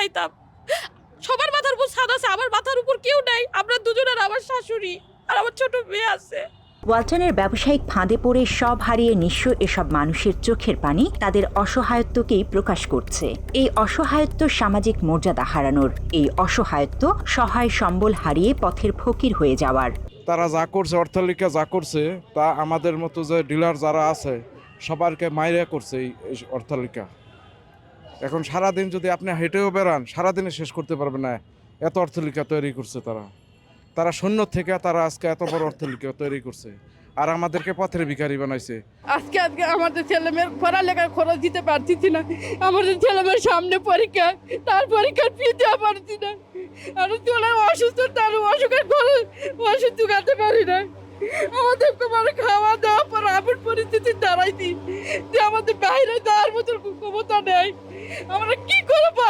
পাইতাম সবার মাথার উপর ছাদ আছে আমার মাথার উপর কেউ নাই। আমরা দুজনের আমার শাশুড়ি আর আমার ছোট মেয়ে আছে। ওয়ালটনের ব্যবসায়িক ফাঁদে পড়ে সব হারিয়ে নিঃস্ব এসব মানুষের চোখের পানি তাদের অসহায়ত্বকেই প্রকাশ করছে। এই অসহায়ত্ব সামাজিক মর্যাদা হারানোর এই অসহায়ত্ব সহায় সম্বল হারিয়ে পথের ফকির হয়ে যাওয়ার। তারা যা করছে অর্থালিকা যা করছে তা আমাদের মতো যে ডিলার যারা আছে সবারকে মাইরা করছে এই এই অর্থালিকা। এখন সারাদিন যদি আপনি হেঁটেও বেড়ান, সারাদিনে শেষ করতে পারবেন না। এত অর্থলিকা তৈরি করছে তারা। তারা শূন্য থেকে তারা আজকে এত বড় অর্থলিকা তৈরি করছে। আর আমাদেরকে পথের ভিখারি বানাইছে। আজকে আজকে আমাদের ছেলে মেয়ের পড়ালেখার খরচ দিতে পারতেছি না। আমাদের ছেলে মেয়ের সামনে পরীক্ষা, তার পরীক্ষার ফি দেওয়া পারছি না। আর তোলা অসুস্থ, তার অসুখের খরচ, ওষুধ জোগাতে পারি না। আমাদের তোমার খাওয়া দাওয়া পর আপন পরিস্থিতি দাঁড়াইছি যে আমাদের বাইরে যাওয়ার মতো ক্ষমতা নেই। আমরা কি করব?